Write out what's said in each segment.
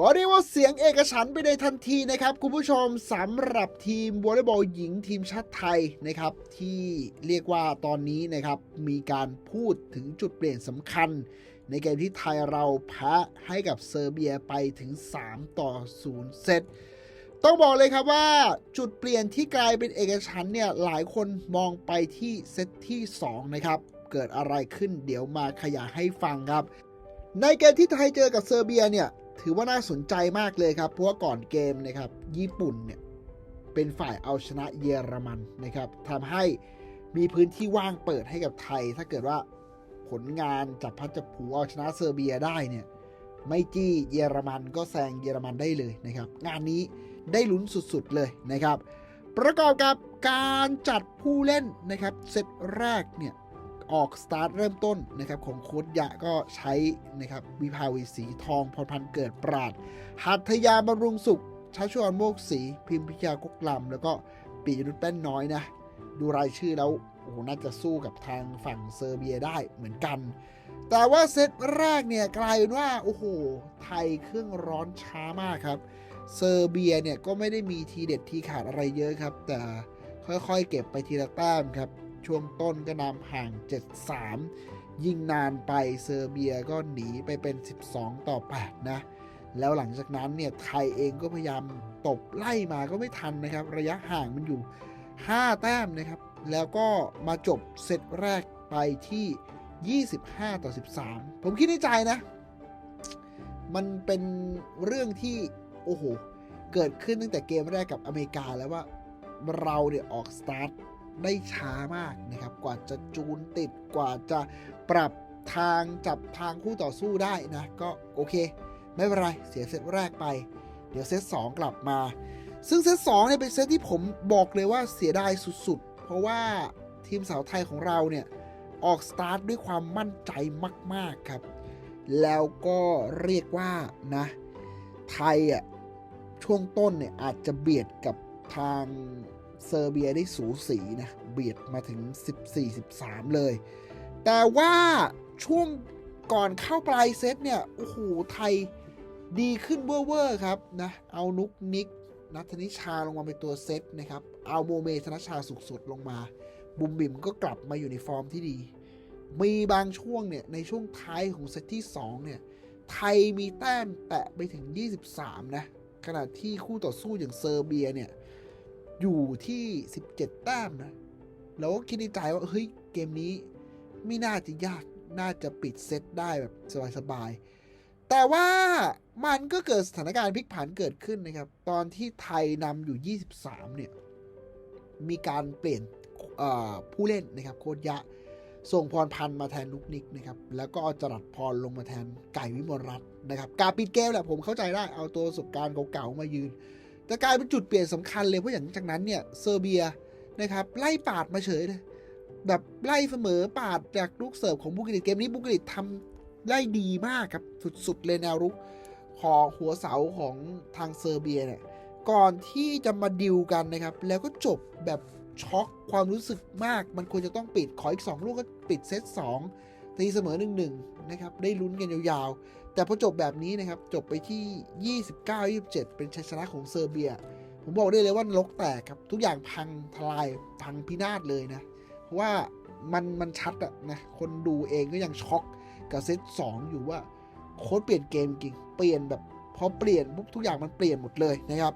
ก็เรียกว่าเสียงเอกฉันไปในทันทีนะครับ คุณผู้ชมสำหรับทีมวอลเลย์บอลหญิงทีมชาติไทยนะครับ ที่เรียกว่าตอนนี้นะครับมีการพูดถึงจุดเปลี่ยนสำคัญ ในเกมที่ไทยเราแพ้ให้กับเซอร์เบียไปถึง 3 ต่อ 0 เซตต้องบอกเลยครับว่าจุดเปลี่ยนที่กลายเป็นเอกฉันเนี่ยหลายคนมองไปที่เซตที่ 2 นะครับ เกิดอะไรขึ้นเดี๋ยวมาขยายให้ฟังครับ ในเกมที่ไทยเจอกับเซอร์เบียเนี่ย ถือว่าน่าสนใจมากเลยครับ เพราะว่าก่อนเกมนะครับ ญี่ปุ่นเนี่ย เป็นฝ่ายเอาชนะเยอรมันนะครับทำให้มีพื้นที่ว่างเปิดให้กับไทย ถ้าเกิดว่าผลงานจับพัดจับผูเอาชนะเซอร์เบียได้เนี่ย ไม่จี้เยอรมันก็แซงเยอรมันได้เลยนะครับ งานนี้ได้ลุ้นสุดๆเลยนะครับ ประกอบกับการจัดผู้เล่นนะครับเซตแรกเนี่ย ออกสตาร์ทเริ่มต้นนะครับของโค้ดยะก็ใช้นะครับวิภาวีสีทองพรพันเกิดปราดหัตถยาบำรุงสุขชัชวนโมกศรีพิมพิยากกลำแล้วก็ปียนุชแป้นน้อยนะ ดูรายชื่อแล้วโอ้น่าจะสู้กับทางฝั่งเซอร์เบียได้เหมือนกัน แต่ว่าเซตแรกเนี่ยกลายเป็นว่า โอ้โห ไทยเครื่องร้อนช้ามากครับ เซอร์เบียเนี่ยก็ไม่ได้มีทีเด็ดทีขาดอะไรเยอะครับ แต่ค่อยๆ เก็บไปทีละแต้มครับ ช่วงต้นก็นำห่าง 7-3 ยิ่งนานไปเซอร์เบียก็หนีไปเป็น 12 ต่อ 8 นะ แล้วหลังจากนั้นเนี่ยไทยเองก็พยายามตบไล่มาก็ไม่ทันนะครับ ระยะห่างมันอยู่ 5 แต้มนะครับ แล้วก็มาจบเซตแรกไปที่ 25 ต่อ 13 ผมคิดในใจนะ มันเป็นเรื่องที่โอ้โห เกิดขึ้นตั้งแต่เกมแรกกับอเมริกาแล้วว่าเราเนี่ยออกสตาร์ท ได้ช้ามากนะครับ กว่าจะจูนติดกว่าจะปรับทางจับทางคู่ต่อสู้ได้นะ ก็โอเค ไม่เป็นไร เสียเซตแรกไป เดี๋ยวเซต2กลับมา ซึ่งเซต2เนี่ยเป็นเซตที่ผมบอกเลยว่าเสียดายสุดๆ เพราะว่าทีมสาวไทยของเราเนี่ย ออกสตาร์ทด้วยความมั่นใจมาก ๆครับ แล้วก็เรียกว่านะ ไทยอะช่วงต้นเนี่ยอาจจะเบียดกับทาง เซอร์เบียได้สูสีนะเบียดมาถึง 14-13 เลย แต่ว่าช่วงก่อนเข้าปลายเซตเนี่ย โอ้โห ไทยดีขึ้นเวอร์ครับนะ เอานุกนิกนัทนิชาลงมาเป็นตัวเซตนะครับ เอาโมเมธนชาสุขสดลงมา บุมบิมก็กลับมาอยู่ในฟอร์มที่ดี มีบางช่วงเนี่ย ในช่วงท้ายของเซตที่ 2 เนี่ย ไทยมีแต้มแตะไปถึง 23 นะ ขณะที่คู่ต่อสู้อย่างเซอร์เบียเนี่ย อยู่ที่ 17 แต้มนะเราก็คิดในใจว่า เฮ้ย เกมนี้ไม่น่าจะยาก น่าจะปิดเซตได้แบบสบายๆ แต่ว่ามันก็เกิดสถานการณ์พลิกผันเกิดขึ้นนะครับ ตอนที่ไทยนำอยู่ 23 เนี่ย มีการเปลี่ยนผู้เล่นนะครับโคตยะ ส่งพรพันธ์มาแทนนุกนิกนะครับ แล้วก็เอาจรัดพรลงมาแทนไก่วิมลรัตน์นะครับ การปิดเกมแหละผมเข้าใจได้ เอาตัวประสบการณ์เก่าๆมายืน แต่กลายเป็นจุดเปลี่ยนสำคัญเลยเพราะอย่างจากนั้นเนี่ยเซอร์เบียนะครับไล่ปาดมาเฉยเลยแบบไล่เสมอปาดจากลูกเสิร์ฟของบุกริตเกมนี้บุกริตทำได้ดีมากครับสุดๆเลยแนวรุกของหัวเสาของทางเซอร์เบียเนี่ยก่อนที่จะมาดิวกันนะครับ แล้วก็จบแบบช็อกความรู้สึกมาก มันควรจะต้องปิดขออีก 2 ลูกก็ปิดเซต2ตีเสมอ 1-1 นะครับ ได้ลุ้นกันยาวๆ แต่พอจบแบบนี้นะครับ จบไปที่ 29-27 เป็นชัยชนะของเซอร์เบีย ผมบอกได้เลยว่านรกแตกครับ ทุกอย่างพังทลายพังพินาศเลยนะ เพราะว่ามันมันชัดอะนะ คนดูเองก็ยังช็อกกับเซต2อยู่ว่าโค้ดเปลี่ยนเกมจริง เปลี่ยนแบบพอเปลี่ยนปุ๊บทุกอย่างมันเปลี่ยนหมดเลยนะครับ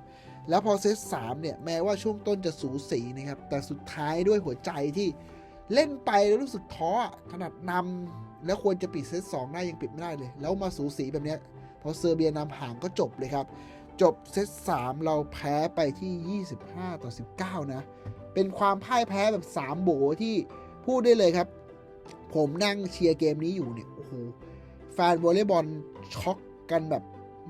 แล้วพอเซต3เนี่ยแม้ว่าช่วงต้นจะสูสีนะครับ แต่สุดท้ายด้วยหัวใจที่ เล่นไปแล้วรู้สึกท้อขนาดนำแล้วควรจะปิดเซต2ได้ยังปิดไม่ได้เลย แล้วมาสูสีแบบนี้พอเซอร์เบียนำห่างก็จบเลยครับ จบเซต3เราแพ้ไปที่ 25 ต่อ 19 นะ เป็นความพ่ายแพ้แบบ3โบที่พูดได้เลยครับ ผมนั่งเชียร์เกมนี้อยู่เนี่ยโอ้โหแฟนวอลเลย์บอลช็อกกันแบบ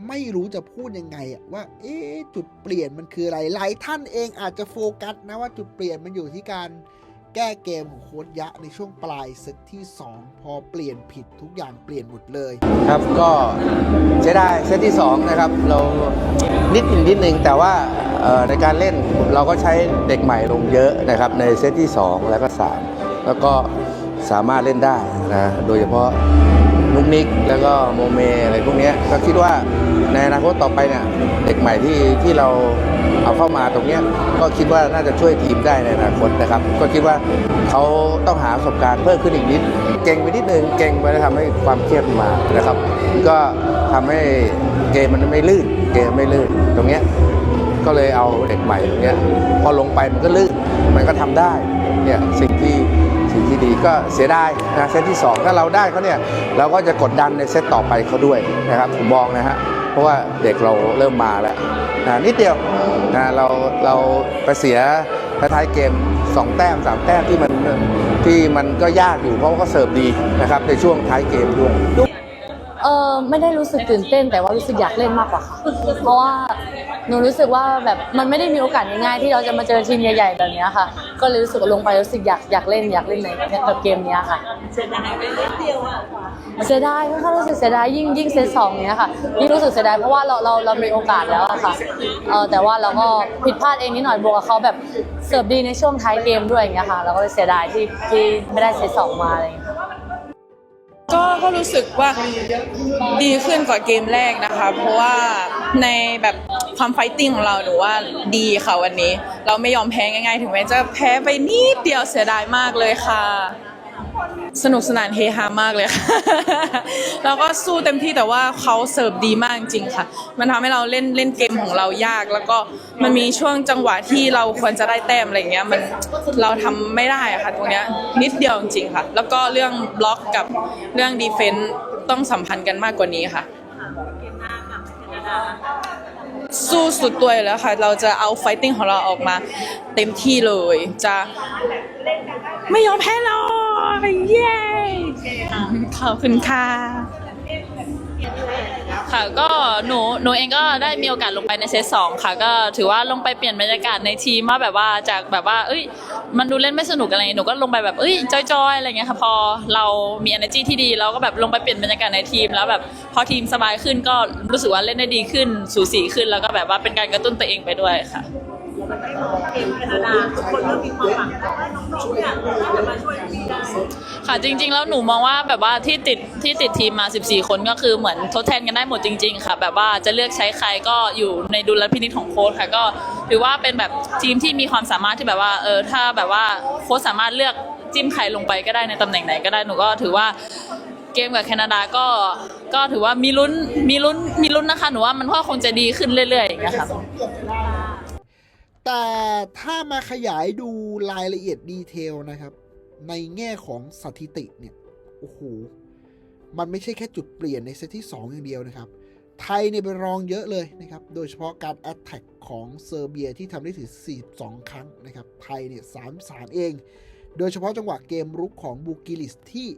ไม่รู้จะพูดยังไงอะว่า เอ๊จุดเปลี่ยนมันคืออะไรหลายท่านเองอาจจะโฟกัสนะว่าจุดเปลี่ยนมันอยู่ที่การ แก้เกมของโค้ดยะในช่วงปลายเซตที่ 2 พอเปลี่ยนผิดทุกอย่างเปลี่ยนหมดเลย ครับก็ใช้ได้เซตที่ 2 นะครับ เรานิดนิดนิดนึงแต่ว่าในการเล่นเราก็ใช้เด็กใหม่ลงเยอะนะครับในเซตที่ 2 แล้วก็ 3 แล้วก็สามารถเล่นได้นะโดยเฉพาะ นุกนิกแล้วก็โมเมอะไรพวกนี้ก็คิดว่าในอนาคตต่อไปเนี่ยเด็กใหม่ที่ที่เราเอาเข้ามาตรงนี้ก็คิดว่าน่าจะช่วยทีมได้ในอนาคตนะครับ ก็คิดว่าเขาต้องหาประสบการณ์เพิ่มขึ้นอีกนิด เก่งไปนิดนึงเก่งไปแล้วทำให้ความเครียดมานะครับ ก็ทำให้เกมมันไม่ลื่นเกมไม่ลื่นตรงเนี้ยก็เลยเอาเด็กใหม่ตรงเนี้ยพอลงไปมันก็ลื่นมันก็ทำได้เนี่ยสิ่ง ก็เสียดายนะเซตที่ 2 ถ้าเราได้เขาเนี่ยเราก็จะกดดันในเซตต่อไปเขาด้วยนะครับผมมองนะฮะเพราะว่าเด็กเราเริ่มมาแล้วนะนิดเดียวนะเราเราไปเสียท้ายเกม 2 แต้ม 3 แต้มที่มันที่มันก็ยากอยู่เพราะว่าเขาเสิร์ฟดีนะครับในช่วงท้ายเกมด้วย เออไม่ได้รู้สึกตื่นเต้น แต่ว่ารู้สึกอยากเล่นมากกว่าค่ะ เพราะว่าหนูรู้สึกว่าแบบมันไม่ได้มีโอกาสง่ายๆที่เราจะมาเจอทีมใหญ่ๆแบบเนี้ยค่ะ ก็เลยรู้สึกว่าลงไปรู้สึกอยากอยากเล่นอยากเล่นในกับเกมเนี้ยค่ะเสียดายไปนิดเดียวอะเสียดายค่อนข้างรู้สึกเสียดายยิ่งยิ่งเซตสองเนี้ยค่ะยิ่งรู้สึกเสียดายเพราะว่าเราเราเรามีโอกาสแล้วอะค่ะเออแต่ว่าเราก็ผิดพลาดเองนิดหน่อยบวกกับเขาแบบเสิร์ฟดีในช่วงท้ายเกมด้วยอย่างเงี้ยค่ะเราก็เลยเสียดายที่ที่ไม่ได้เซตสองมาอะไรอย่างเงี้ย ก็ก็รู้สึกว่าดีขึ้นกว่าเกมแรกนะคะ เพราะว่าในแบบความไฟติ้งของเราหนูว่าดีค่ะวันนี้ เราไม่ยอมแพ้ง่ายๆ ถึงแม้จะแพ้ไปนิดเดียวเสียดายมากเลยค่ะ สนุกสนานเฮฮามากเลยค่ะ แล้วก็สู้เต็มที่แต่ว่าเขาเสิร์ฟดีมากจริงค่ะ มันทำให้เราเล่นเล่นเกมของเรายาก แล้วก็มันมีช่วงจังหวะที่เราควรจะได้แต้มอะไรเงี้ยมันเราทำไม่ได้ค่ะ ตรงเนี้ยนิดเดียวจริงๆค่ะ แล้วก็เรื่องบล็อกกับเรื่องดีเฟนต์ต้องสัมพันธ์กันมากกว่านี้ค่ะสู้สุดตัวแล้วค่ะ เราจะเอาไฟติ้งของเราออกมา เต็มที่เลย จะไม่ยอมแพ้หรอก เย้ขอบคุณค่ะ ค่ะก็หนูหนูเองก็ได้มีโอกาสลงไปในเซตสองค่ะ ก็ถือว่าลงไปเปลี่ยนบรรยากาศในทีมว่าแบบว่าจากแบบว่า เอ้ย มันดูเล่นไม่สนุกอะไรหนูก็ลงไปแบบเอ้ยจอยๆอะไรเงี้ยค่ะพอเรามี energy ที่ดีเราก็แบบลงไปเปลี่ยนบรรยากาศในทีม แล้วแบบพอทีมสบายขึ้นก็รู้สึกว่าเล่นได้ดีขึ้นสูสีขึ้นแล้วก็แบบว่าเป็นการกระตุ้นตัวเองไปด้วยค่ะ เกมแคนาดาทุกคนเริ่มมีความหวังแล้วว่าน้องๆเนี่ยน่าจะมาช่วยทีมได้ค่ะจริง ๆ แล้วหนูมองว่าแบบว่าที่ติดที่ติดทีมมา 14 คนก็คือเหมือนทดแทนกันได้หมดจริง ๆ ค่ะ แบบว่าจะเลือกใช้ใครก็อยู่ในดุลพินิจของโค้ชค่ะ ก็ถือว่าเป็นแบบทีมที่มีความสามารถที่แบบว่าเออถ้าแบบว่าโค้ชสามารถเลือกจิ้มใครลงไปก็ได้ในตำแหน่งไหนก็ได้หนูก็ถือว่าเกมกับแคนาดาก็ก็ถือว่ามีลุ้นมีลุ้นมีลุ้นนะคะ หนูว่ามันก็คงจะดีขึ้นเรื่อยๆอย่างเงี้ยค่ะ แต่ถ้ามาขยายดูรายละเอียดดีเทลนะครับ ในแง่ของสถิติเนี่ย โอ้โห มันไม่ใช่แค่จุดเปลี่ยนในเซตที่ 2 อย่างเดียวนะครับ ไทยเนี่ยเป็นรองเยอะเลยนะครับ โดยเฉพาะการแอตแทกของเซอร์เบียที่ทำได้ถึง 42 ครั้งนะครับ ไทยเนี่ย 33 เอง โดยเฉพาะจังหวะเกมรุกของบูกิลิสที่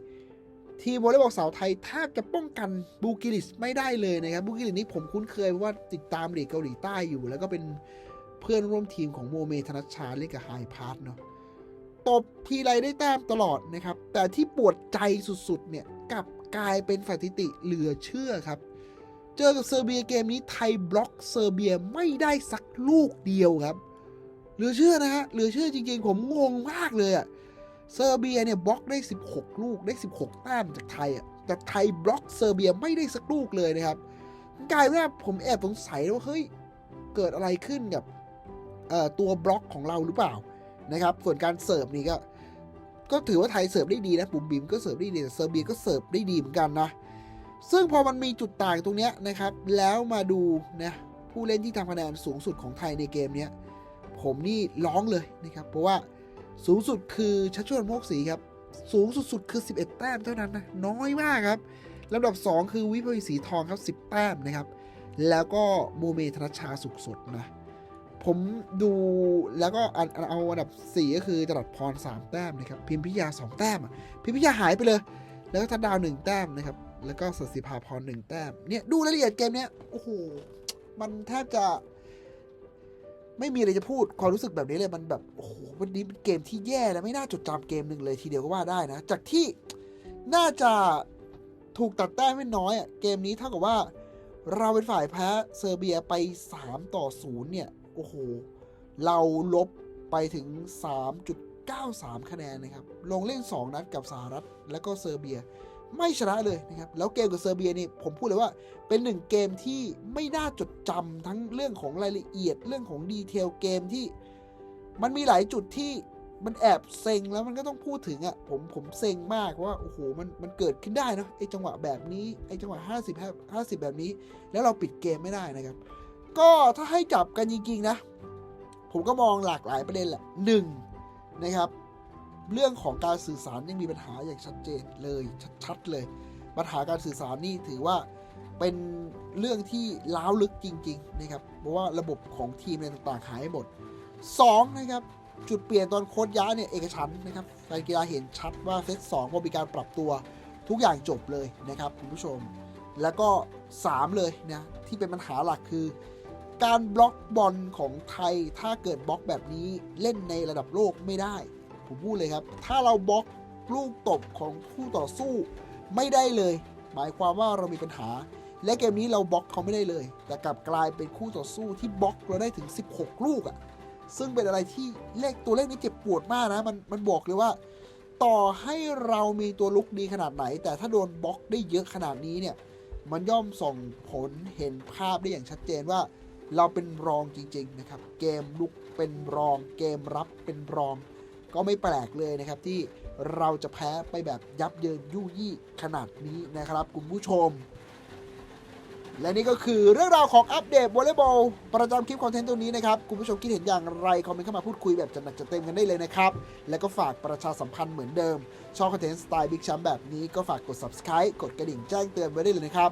ทีมวอลเลย์บอลสาวไทยแทบจะป้องกันบูกิลิสไม่ได้เลยนะครับบูกิลิสนี่ผมคุ้นเคยเพราะว่าติดตามลีกเกาหลีใต้อยู่ แล้วก็เป็น เพื่อนร่วมทีมของโมเมธนัชชาเล่นกับไฮพาร์ทเนาะตบทีไรได้แต้มตลอดนะครับ แต่ที่ปวดใจสุดๆ เนี่ยกลับกลายเป็นสถิติเหลือเชื่อครับ เจอกับเซอร์เบียเกมนี้ไทยบล็อกเซอร์เบียไม่ได้สักลูกเดียวครับ เหลือเชื่อนะฮะเหลือเชื่อจริงๆ ผมงงมากเลยอะเซอร์เบียเนี่ยบล็อกได้ 16 ลูกได้ 16 แต้มจากไทยอะแต่ไทยบล็อกเซอร์เบียไม่ได้สักลูกเลยนะครับกลายเป็นว่าผมแอบสงสัยว่าเฮ้ยเกิดอะไรขึ้นกับ ตัวบล็อกของเราหรือเปล่านะครับ ส่วนการเสิร์ฟนี่ก็ก็ถือว่าไทยเสิร์ฟได้ดีนะปุ่มบิมก็เสิร์ฟได้ดีแต่เซอร์เบียก็เสิร์ฟได้ดีเหมือนกันนะ ซึ่งพอมันมีจุดต่างตรงนี้นะครับ แล้วมาดูนะผู้เล่นที่ทำคะแนนสูงสุดของไทยในเกมนี้ผมนี่ร้องเลยนะครับ เพราะว่าสูงสุดคือชัชชวนโมกศรีครับ สูงสุดๆคือ 11 แต้มเท่านั้นนะน้อยมากครับลำดับ 2 คือวิภวีสีทองครับ 10 แต้มนะครับ แล้วก็โมเมธนชชาสุขสดนะ ผมดูแล้วก็อันเอาอันดับ 4 ก็คือจรัสพร 3 แต้มนะครับ พิมพิยา 2 แต้มอะพิมพิยาหายไปเลย แล้วก็ทัดดาว 1 แต้มนะครับ แล้วก็สศิภาพร 1 แต้ม เนี่ยดูรายละเอียดเกมเนี้ย โอ้โห มันแทบจะ ไม่มีอะไรจะพูด ความรู้สึกแบบนี้เลย มันแบบ โอ้โห วันนี้เป็นเกมที่แย่และไม่น่าจดจำเกมหนึ่งเลยทีเดียวก็ว่าได้นะ จากที่น่าจะถูกตัดแต้มไม่น้อยอะ เกมนี้เท่ากับว่าเราเป็นฝ่ายแพ้เซอร์เบียไป 3 ต่อ 0 เนี่ย โอ้โห เราลบไปถึง 3.93 คะแนนนะครับ ลงเล่น 2 นัดกับสหรัฐ และก็เซอร์เบีย ไม่ชนะเลยนะครับ แล้วเกมกับเซอร์เบียนี่ผมพูดเลยว่าเป็นหนึ่งเกมที่ไม่น่าจดจำทั้งเรื่องของรายละเอียดเรื่องของดีเทลเกมที่มันมีหลายจุดที่มันแอบเซ็งแล้วมันก็ต้องพูดถึงอะ่ะผมผมเซ็งมากว่าโอ้โหมันมันเกิดขึ้นได้เนอะไอจังหวะแบบนี้ไอจังหวะ 50 50 แบบนี้ แล้วเราปิดเกมไม่ได้นะครับ ก็ถ้าให้จับกันจริงๆนะ ผมก็มองหลากหลายประเด็นแหละหนึ่งนะครับ เรื่องของการสื่อสารยังมีปัญหาอย่างชัดเจนเลยชัดๆเลย ปัญหาการสื่อสารนี่ถือว่าเป็นเรื่องที่ล้าวลึกจริง ๆ นะครับ เพราะว่าระบบของทีมอะไรต่างๆหายหมด 2 นะครับ จุดเปลี่ยนตอนโค้ดย้ายเนี่ยเอกฉันนะครับการกีฬาเห็นชัดว่าเซตสองพอมีการปรับตัวทุกอย่างจบเลยนะครับคุณผู้ชม แล้วก็ 3 เลยนะที่เป็นปัญหาหลักคือ การบล็อกบอลของไทย ถ้าเกิดบล็อกแบบนี้เล่นในระดับโลกไม่ได้ ผมพูดเลยครับ ถ้าเราบล็อกลูกตบของผู้ต่อสู้ไม่ได้เลย หมายความว่าเรามีปัญหา และเกมนี้เราบล็อกเขาไม่ได้เลย แต่กลับกลายเป็นคู่ต่อสู้ที่บล็อกเราได้ถึง 16 ลูกอะ่ะซึ่งเป็นอะไรที่เลขตัวเลขนี้เจ็บปวดมากนะมันมันบอกเลยว่า ต่อให้เรามีตัวลุกดีขนาดไหน แต่ถ้าโดนบล็อกได้เยอะขนาดนี้เนี่ยมันย่อมส่งผลเห็นภาพได้อย่างชัดเจนว่า เราเป็นรองจริงๆนะครับ เกมลุกเป็นรอง เกมรับเป็นรอง ก็ไม่แปลกเลยนะครับที่เราจะแพ้ไปแบบยับเยินยุ่ยี่ขนาดนี้นะครับคุณผู้ชม และนี่ก็คือเรื่องราวของอัปเดตวอลเลย์บอลประจำคลิปคอนเทนต์ตัวนี้นะครับ คุณผู้ชมคิดเห็นอย่างไร คอมเมนต์เข้ามาพูดคุยแบบจัดหนักจัดเต็มกันได้เลยนะครับ แล้วก็ฝากประชาสัมพันธ์เหมือนเดิมชอบคอนเทนต์สไตล์บิ๊กแชมป์แบบนี้ก็ฝากกด subscribe กดกระดิ่งแจ้งเตือนไว้ได้เลยนะครับ